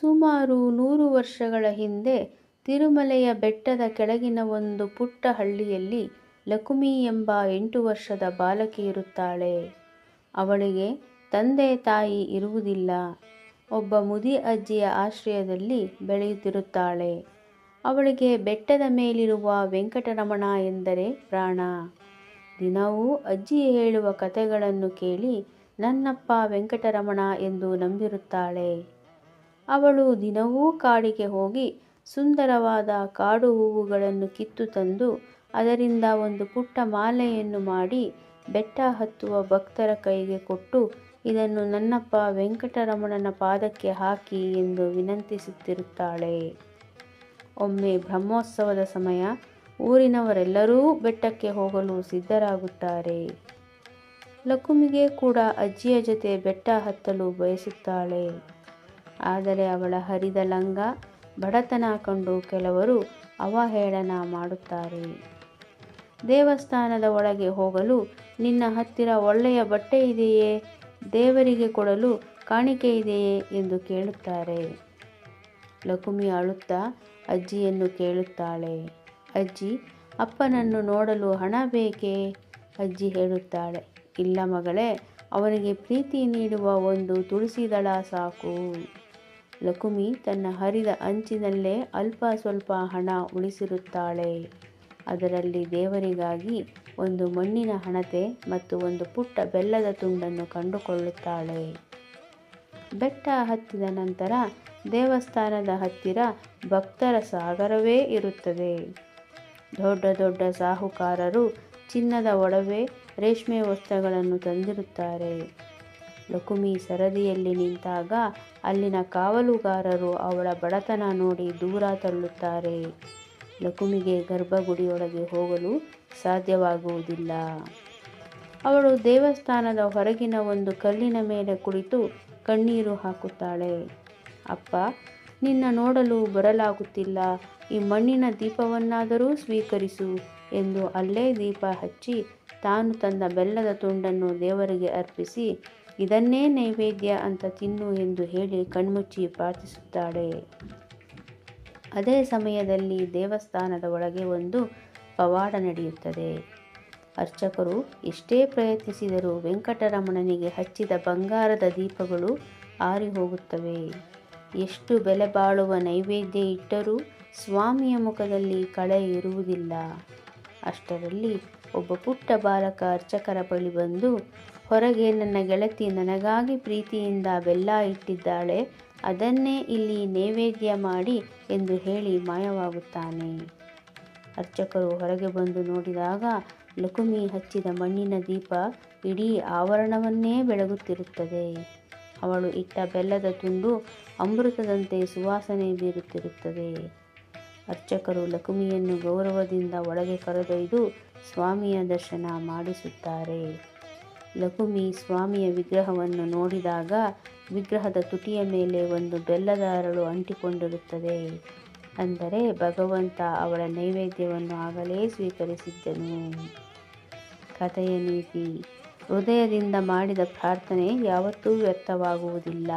ಸುಮಾರು ನೂರು ವರ್ಷಗಳ ಹಿಂದೆ ತಿರುಮಲೆಯ ಬೆಟ್ಟದ ಕೆಳಗಿನ ಒಂದು ಪುಟ್ಟ ಹಳ್ಳಿಯಲ್ಲಿ ಲಕುಮಿ ಎಂಬ ಎಂಟು ವರ್ಷದ ಬಾಲಕಿ ಇರುತ್ತಾಳೆ. ಅವಳಿಗೆ ತಂದೆ ತಾಯಿ ಇರುವುದಿಲ್ಲ. ಒಬ್ಬ ಮುದಿ ಅಜ್ಜಿಯ ಆಶ್ರಯದಲ್ಲಿ ಬೆಳೆಯುತ್ತಿರುತ್ತಾಳೆ. ಅವಳಿಗೆ ಬೆಟ್ಟದ ಮೇಲಿರುವ ವೆಂಕಟರಮಣ ಎಂದರೆ ಪ್ರಾಣ. ದಿನವೂ ಅಜ್ಜಿ ಹೇಳುವ ಕಥೆಗಳನ್ನು ಕೇಳಿ ನನ್ನಪ್ಪ ವೆಂಕಟರಮಣ ಎಂದು ನಂಬಿರುತ್ತಾಳೆ. ಅವಳು ದಿನವೂ ಕಾಡಿಗೆ ಹೋಗಿ ಸುಂದರವಾದ ಕಾಡು ಹೂವುಗಳನ್ನು ಕಿತ್ತು ತಂದು ಅದರಿಂದ ಒಂದು ಪುಟ್ಟ ಮಾಲೆಯನ್ನು ಮಾಡಿ ಬೆಟ್ಟ ಹತ್ತುವ ಭಕ್ತರ ಕೈಗೆ ಕೊಟ್ಟು ಇದನ್ನು ನನ್ನಪ್ಪ ವೆಂಕಟರಮಣನ ಪಾದಕ್ಕೆ ಹಾಕಿ ಎಂದು ವಿನಂತಿಸುತ್ತಿರುತ್ತಾಳೆ. ಒಮ್ಮೆ ಬ್ರಹ್ಮೋತ್ಸವದ ಸಮಯ. ಊರಿನವರೆಲ್ಲರೂ ಬೆಟ್ಟಕ್ಕೆ ಹೋಗಲು ಸಿದ್ಧರಾಗುತ್ತಾರೆ. ಲಕುಮಿಗೆ ಕೂಡ ಅಜ್ಜಿಯ ಜೊತೆ ಬೆಟ್ಟ ಹತ್ತಲು ಬಯಸುತ್ತಾಳೆ. ಆದರೆ ಅವಳ ಹರಿದ ಲಂಗ, ಬಡತನ ಕಂಡು ಕೆಲವರು ಅವಹೇಳನ ಮಾಡುತ್ತಾರೆ. ದೇವಸ್ಥಾನದ ಒಳಗೆ ಹೋಗಲು ನಿನ್ನ ಹತ್ತಿರ ಒಳ್ಳೆಯ ಬಟ್ಟೆ ಇದೆಯೇ, ದೇವರಿಗೆ ಕೊಡಲು ಕಾಣಿಕೆ ಇದೆಯೇ ಎಂದು ಕೇಳುತ್ತಾರೆ. ಲಕುಮಿ ಅಳುತ್ತಾ ಅಜ್ಜಿಯನ್ನು ಕೇಳುತ್ತಾಳೆ. ಅಜ್ಜಿ, ಅಪ್ಪನನ್ನು ನೋಡಲು ಹಣ ಬೇಕೇ. ಅಜ್ಜಿ ಹೇಳುತ್ತಾಳೆ, ಇಲ್ಲ ಮಗಳೇ, ಅವನಿಗೆ ಪ್ರೀತಿ ನೀಡುವ ಒಂದು ತುಳಸಿದಳ ಸಾಕು. ಲಕುಮಿ ತನ್ನ ಹರಿದ ಅಂಚಿನಲ್ಲೇ ಅಲ್ಪ ಸ್ವಲ್ಪ ಹಣ ಉಳಿಸಿರುತ್ತಾಳೆ. ಅದರಲ್ಲಿ ದೇವರಿಗಾಗಿ ಒಂದು ಮಣ್ಣಿನ ಹಣತೆ ಮತ್ತು ಒಂದು ಪುಟ್ಟ ಬೆಲ್ಲದ ತುಂಡನ್ನು ಕಂಡುಕೊಳ್ಳುತ್ತಾಳೆ. ಬೆಟ್ಟ ಹತ್ತಿದ ನಂತರ ದೇವಸ್ಥಾನದ ಹತ್ತಿರ ಭಕ್ತರ ಸಾಗರವೇ ಇರುತ್ತದೆ. ದೊಡ್ಡ ದೊಡ್ಡ ಸಾಹುಕಾರರು ಚಿನ್ನದ ಒಡವೆ, ರೇಷ್ಮೆ ವಸ್ತ್ರಗಳನ್ನು ತಂದಿರುತ್ತಾರೆ. ಲಕುಮಿ ಸರದಿಯಲ್ಲಿ ನಿಂತಾಗ ಅಲ್ಲಿನ ಕಾವಲುಗಾರರು ಅವಳ ಬಡತನ ನೋಡಿ ದೂರ ತಳ್ಳುತ್ತಾರೆ. ಲಕುಮಿಗೆ ಗರ್ಭಗುಡಿಯೊಳಗೆ ಹೋಗಲು ಸಾಧ್ಯವಾಗುವುದಿಲ್ಲ. ಅವಳು ದೇವಸ್ಥಾನದ ಹೊರಗಿನ ಒಂದು ಕಲ್ಲಿನ ಮೇಲೆ ಕುಳಿತು ಕಣ್ಣೀರು ಹಾಕುತ್ತಾಳೆ. ಅಪ್ಪ, ನಿನ್ನ ನೋಡಲು ಬರಲಾಗುತ್ತಿಲ್ಲ. ಈ ಮಣ್ಣಿನ ದೀಪವನ್ನಾದರೂ ಸ್ವೀಕರಿಸು ಎಂದು ಅಲ್ಲೇ ದೀಪ ಹಚ್ಚಿ ತಾನು ತಂದ ಬೆಲ್ಲದ ತುಂಡನ್ನು ದೇವರಿಗೆ ಅರ್ಪಿಸಿ ಇದನ್ನೇ ನೈವೇದ್ಯ ಅಂತ ತಿನ್ನು ಎಂದು ಹೇಳಿ ಕಣ್ಮುಚ್ಚಿ ಪ್ರಾರ್ಥಿಸುತ್ತಾಳೆ. ಅದೇ ಸಮಯದಲ್ಲಿ ದೇವಸ್ಥಾನದ ಒಳಗೆ ಒಂದು ಪವಾಡ ನಡೆಯುತ್ತದೆ. ಅರ್ಚಕರು ಎಷ್ಟೇ ಪ್ರಯತ್ನಿಸಿದರೂ ವೆಂಕಟರಮಣನಿಗೆ ಹಚ್ಚಿದ ಬಂಗಾರದ ದೀಪಗಳು ಆರಿ ಹೋಗುತ್ತವೆ ಎಷ್ಟು ಬೆಲೆ ಬಾಳುವ ನೈವೇದ್ಯ ಇಟ್ಟರೂ ಸ್ವಾಮಿಯ ಮುಖದಲ್ಲಿ ಕಳೆ ಇರುವುದಿಲ್ಲ. ಅಷ್ಟರಲ್ಲಿ ಒಬ್ಬ ಪುಟ್ಟ ಬಾಲಕ ಅರ್ಚಕರ ಬಳಿ ಬಂದು, ಹೊರಗೆ ನನ್ನ ಗೆಳತಿ ನನಗಾಗಿ ಪ್ರೀತಿಯಿಂದ ಬೆಲ್ಲ ಇಟ್ಟಿದ್ದಾಳೆ, ಅದನ್ನೇ ಇಲ್ಲಿ ನೈವೇದ್ಯ ಮಾಡಿ ಎಂದು ಹೇಳಿ ಮಾಯವಾಗುತ್ತಾನೆ. ಅರ್ಚಕರು ಹೊರಗೆ ಬಂದು ನೋಡಿದಾಗ ಲಕುಮಿ ಹಚ್ಚಿದ ಮಣ್ಣಿನ ದೀಪ ಇಡೀ ಆವರಣವನ್ನೇ ಬೆಳಗುತ್ತಿರುತ್ತದೆ. ಅವಳು ಇಟ್ಟ ಬೆಲ್ಲದ ತುಂಡು ಅಮೃತದಂತೆ ಸುವಾಸನೆ ಬೀರುತ್ತಿರುತ್ತದೆ. ಅರ್ಚಕರು ಲಕ್ಷ್ಮಿಯನ್ನು ಗೌರವದಿಂದ ಒಳಗೆ ಕರೆದೊಯ್ದು ಸ್ವಾಮಿಯ ದರ್ಶನ ಮಾಡಿಸುತ್ತಾರೆ. ಲಕುಮಿ ಸ್ವಾಮಿಯ ವಿಗ್ರಹವನ್ನು ನೋಡಿದಾಗ ವಿಗ್ರಹದ ತುಟಿಯ ಮೇಲೆ ಒಂದು ಬೆಲ್ಲದ ಅರಳು ಅಂಟಿಕೊಂಡಿರುತ್ತದೆ. ಅಂದರೆ ಭಗವಂತ ಅವಳ ನೈವೇದ್ಯವನ್ನು ಆಗಲೇ ಸ್ವೀಕರಿಸಿದ್ದನು. ಕಥೆಯ ನೀತಿ, ಹೃದಯದಿಂದ ಮಾಡಿದ ಪ್ರಾರ್ಥನೆ ಯಾವತ್ತೂ ವ್ಯರ್ಥವಾಗುವುದಿಲ್ಲ.